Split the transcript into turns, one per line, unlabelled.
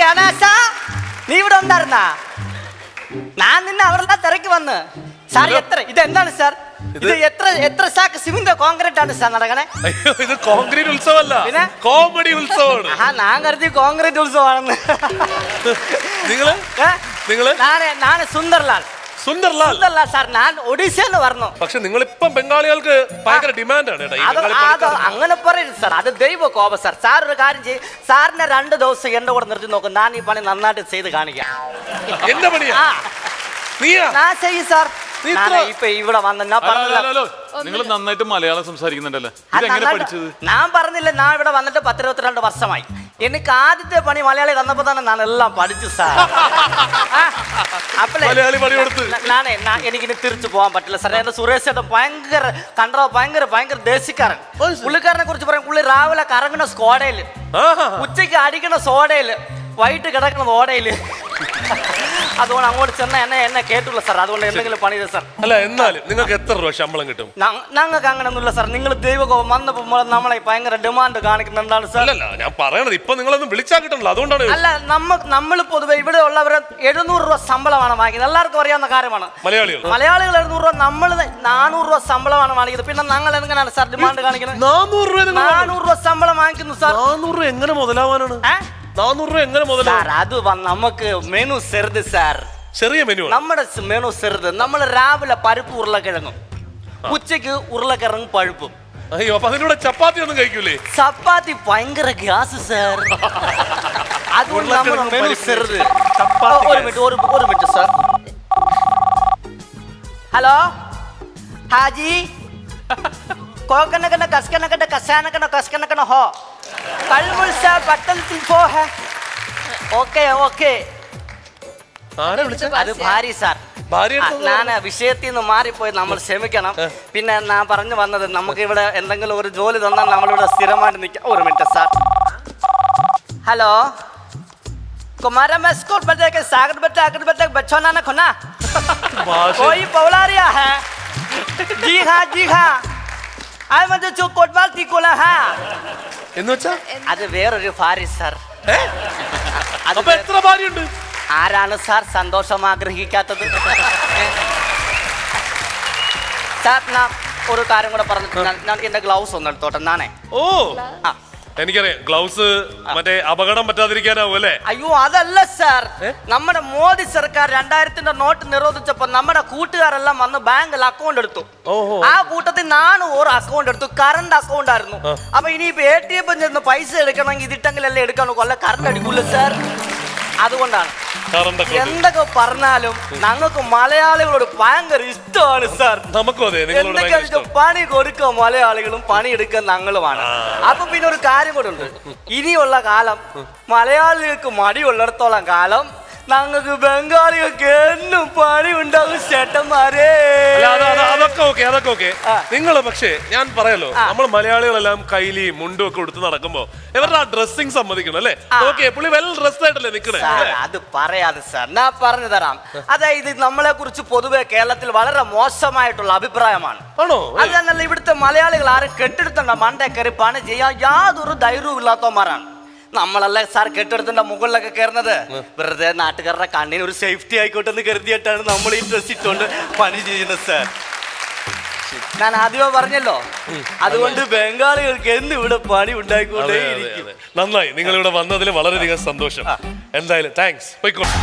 ഗണേശ? നീ ഇവിടെ ഉണ്ടായിരുന്നാ? ഞാൻ നിന്നെ അവരെല്ലാം തിരക്ക് വന്ന്. സാർ എത്ര ഇത് എന്താണ് സാർ? ഇത് എത്ര എത്ര സാക്ക് സിമെന്റ് കോൺക്രീറ്റ് ആണ് സാർ നടക്കണേ?
അയ്യോ ഇത് കോൺക്രീറ്റ് ഉത്സവമല്ല.
പിന്നെ?
കോമഡി ഉത്സവമാണ്.
ആ ഞാൻ കരുതി കോൺക്രീറ്റ് ഉത്സവമാണെന്ന്.
നിങ്ങൾ?
നിങ്ങൾ?
നാളെ
നാന് സുന്ദർലാൽ.
സുന്ദർലാൽ.
സുന്ദർലാൽ സാർ ഞാൻ ഒഡീഷയിൽ
പക്ഷെ നിങ്ങളിപ്പം ബംഗാളികൾക്ക് ഭയങ്കര ഡിമാൻഡാണ്
അത് അങ്ങനെ പറയരുത് സാർ അത് ദൈവ കോപ സാർ. സാർ ഒരു കാര്യം ചെയ്യും സാറിനെ രണ്ട് ദിവസം എന്റെ കൂടെ നിർത്തി നോക്കും ഞാൻ ഈ പണി നന്നായിട്ട് ചെയ്ത് കാണിക്കാം.
എന്റെ പണിയാ?
ആ.
നീയാ?
ഞാൻ ചെയ്യും സാർ. ഞാൻ
ഇത്ര-
ഇവിടെ വന്ന് ഞാൻ പറഞ്ഞില്ല.
നിങ്ങൾ നന്നായിട്ട് മലയാളം സംസാരിക്കുന്നുണ്ടല്ലോ?
ഞാൻ പറഞ്ഞില്ല ഞാൻ ഇവിടെ വന്നിട്ട് പത്തിരുപത്തിരണ്ട് വർഷമായി. എനിക്ക് ആദ്യത്തെ പണി മലയാളി തന്നപ്പോ തന്നെ ഞാൻ എല്ലാം പഠിച്ചു സാർ.
മലയാളി പണി കൊടുത്ത്.
ന- ഞാൻ എനിക്കിനി തിരിച്ചു പോകാൻ പറ്റില്ല സാറേ എന്റെ സുരേഷ് ചേട്ടൻ ഭയങ്കര കണ്ടോ ഭയങ്കര ഭയങ്കര ദേശിക്കാരൻ പുള്ളിക്കാരനെ കുറിച്ച് പറയാം പുള്ളി രാവിലെ കറങ്ങുന്ന
സ്കോഡയിൽ.
ഉച്ചയ്ക്ക് അടിക്കണ സോഡയിൽ വൈകിട്ട് കിടക്കുന്ന ഓടയിൽ അതുകൊണ്ട് അങ്ങോട്ട് ചെന്ന എന്നെ എന്നെ കേട്ടുള്ള സാർ. അതുകൊണ്ട് എന്തെങ്കിലും പണി സാർ.
അല്ല എന്നാലും നിങ്ങൾക്ക് എത്ര രൂപ ശമ്പളം കിട്ടും?
ഞങ്ങൾക്ക് അങ്ങനെയൊന്നുമില്ല സാർ. നിങ്ങൾ ദൈവകോപം വന്നപ്പോൾ നമ്മളെ ഭയങ്കര ഡിമാൻഡ് കാണിക്കുന്നുണ്ടാണ് സാർ?
അല്ലല്ല ഞാൻ പറയണത് ഇപ്പൊ നിങ്ങളൊന്നും വിളിച്ചാൽ കിട്ടണല്ലോ. അതുകൊണ്ടാണ്
അല്ല നമ്മ നമ്മൾ പൊതുവെ ഇവിടെ ഉള്ളവർ എഴുന്നൂറ് രൂപ ശമ്പളമാണ് വാങ്ങിക്കുന്നത്. എല്ലാവർക്കും അറിയാവുന്ന കാര്യമാണ്.
മലയാളികൾ.
മലയാളികൾ എഴുന്നൂറ് രൂപ നമ്മൾ നാനൂറ് രൂപ ശമ്പളമാണ് വാങ്ങിയത് പിന്നെ ഞങ്ങൾ എങ്ങനെയാണ് സാർ ഡിമാൻഡ് കാണിക്കുന്നത്
നാനൂറ് രൂപ
നാനൂറ് രൂപ ശമ്പളം വാങ്ങിക്കുന്നു സാർ.
നാനൂറ് രൂപ എങ്ങനെ മുതലാവാനാണ്?
ഏ?
നാനൂറ് രൂപ എങ്ങനെ മുതൽ
സാർ അത് വ- നമുക്ക് മെനു ചെറുത് സാർ.
ചെറിയ മെനു
നമ്മുടെ മെനു ചെറുത് നമ്മൾ രാവിലെ പരിപ്പ് ഉരുളക്കിഴങ്ങും ഉച്ചയ്ക്ക് ഉരുളക്കിഴങ്ങും പഴുപ്പും.
അയ്യോ അപ്പൊ അതിലൂടെ ചപ്പാത്തി ഒന്നും കഴിക്കൂലേ?
ചപ്പാത്തി ഭയങ്കര ഗ്യാസ് സാർ. അതുകൊണ്ട് നമ്മുടെ
ഉരുളക്കിഴങ്ങും
മെനു
പരിപ്പും
ചെറുത്
ചപ്പാത്തി
ഒരു മിനിറ്റ് ഒരു ഒരു മിനിറ്റ് സാർ. ഹലോ? ഹാജി? കോക്കനക്കന കസ്കനക്കന കസാനക്കന കസ്കനക്കന ഹോ കൽമുൾ സാർ പട്ടൽ തിൽഫോ ഹെ ഓക്കെ ഓക്കെ
ആരെ വിളിച്ച
അത് ഭാര്യ സാർ
ഭാര്യ
ആ, ഞാൻ വിഷയത്തിൽ നിന്ന് മാറിപ്പോയി നമ്മൾ ക്ഷമിക്കണം പിന്നെ ഞാൻ പറഞ്ഞു വന്നത് നമുക്ക് ഇവിടെ എന്തെങ്കിലും ഒരു ജോലി തന്നാൽ നമ്മളിവിടെ സ്ഥിരമായിട്ട് നിൽക്കാം ഒരു മിനിറ്റ് സാർ हेलो कुमारा मैं स्कूल बच्चे के सागर बच्चा अगर बच्चा बच्चों ना खुना
ഭാഷ
कोई पौला रिया है जी हाँ जी हाँ അത് മറ്റേ ചു- കൊട്വാൽത്തി കൊലഹ.
എന്ന് വെച്ചാ?
അത് വേറൊരു ഭാര്യ സാർ.
ഏ?
അത്
എത്ര ഭാര്യയുണ്ട്?
ആരാണ് സാർ സന്തോഷം ആഗ്രഹിക്കാത്തത്? ഏ? സാർ ഞാൻ ഒരു കാര്യം കൂടെ പറഞ്ഞു ഞാൻ- എന്റെ ഗ്ലൗസ് ഒന്ന് എടുത്തോട്ടെ നാണേ.
ഓ.
ആ.
എനിക്കറിയാം ഗ്ലൗസ് മറ്റേ അപകടം പറ്റാതിരിക്കാനാവും അല്ലേ?
അയ്യോ അതല്ല സാർ. നമ്മുടെ മോദി സർക്കാർ രണ്ടായിരത്തിന്റെ നോട്ട് നിരോധിച്ചപ്പോ നമ്മുടെ കൂട്ടുകാരെല്ലാം വന്ന് ബാങ്കിൽ അക്കൗണ്ട് എടുത്തു.
ഓഹോ.
ആ കൂട്ടത്തിൽ നാണു ഒരു അക്കൗണ്ട് എടുത്തു. കറണ്ട് അക്കൗണ്ട് ആയിരുന്നു. അപ്പൊ ഇനിയിപ്പോ എ ടി എം ചെന്ന് പൈസ എടുക്കണമെങ്കിൽ ഇതിട്ടെങ്കിലല്ലേ എടുക്കണോ കൊല്ല കറണ്ട് അടിക്കൂല സാർ അതുകൊണ്ടാണ്. എന്തൊക്കെ പറഞ്ഞാലും ഞങ്ങൾക്ക് മലയാളികളോട് ഭയങ്കര ഇഷ്ടമാണ് സാർ.
നമുക്കും അതെ
എന്തൊക്കെ പണി കൊടുക്കുക മലയാളികളും പണിയെടുക്കുക ഞങ്ങളുമാണ്. അപ്പൊ പിന്നെ ഒരു കാര്യം കൂടെ ഉണ്ട്. ഇനിയുള്ള കാലം മലയാളികൾക്ക് മടിയുള്ളിടത്തോളം കാലം ഞങ്ങൾക്ക് ബംഗാളികൾക്ക് എന്നും പണി ഉണ്ടാകും ചേട്ടന്മാരെ
അതൊക്കെ ഓക്കെ അതൊക്കെ ഓക്കെ. നിങ്ങൾ പക്ഷേ ഞാൻ പറയാലോ നമ്മൾ മലയാളികളെല്ലാം കൈലി മുണ്ടും ഒക്കെ കൊടുത്ത് നടക്കുമ്പോ ഇവരുടെ ആ ഡ്രസ്സിങ് സമ്മതിക്കണം അല്ലേ? ഓക്കെ പുള്ളി വെൽ ഡ്രസ്ഡ് ആയിട്ടല്ലേ നിക്കണേ
അത് പറയാതെ സാർ ഞാൻ പറഞ്ഞു തരാം. അതായത് നമ്മളെ കുറിച്ച് പൊതുവെ കേരളത്തിൽ വളരെ മോശമായിട്ടുള്ള അഭിപ്രായമാണ്.
ആണോ?
അത് തന്നെയല്ല ഇവിടുത്തെ മലയാളികൾ ആരും കെട്ടിടത്തിന്റെ മണ്ടേ കയറി പണി ചെയ്യാൻ യാതൊരു ധൈര്യവും ഇല്ലാത്തവന്മാരാണ് നമ്മളല്ലേ സാർ കെട്ടിടത്തിന്റെ മുകളിലൊക്കെ കയറുന്നത്? വെറുതെ നാട്ടുകാരുടെ കണ്ണിന് ഒരു സേഫ്റ്റി ആയിക്കോട്ടെ എന്ന് കരുതിയിട്ടാണ് നമ്മൾ ഈ ഡ്രസ് ഇട്ടുകൊണ്ട് പണി ചെയ്യുന്നത് സാർ. ഞാൻ ആദ്യമേ പറഞ്ഞല്ലോ അതുകൊണ്ട് ബംഗാളികൾക്ക് എന്ന് ഇവിടെ പണി ഉണ്ടായിക്കൊണ്ടേ
അതെ. നന്നായി. നിങ്ങൾ ഇവിടെ വന്നതിൽ വളരെയധികം സന്തോഷം. എന്തായാലും താങ്ക്സ് പോയിക്കോട്ടെ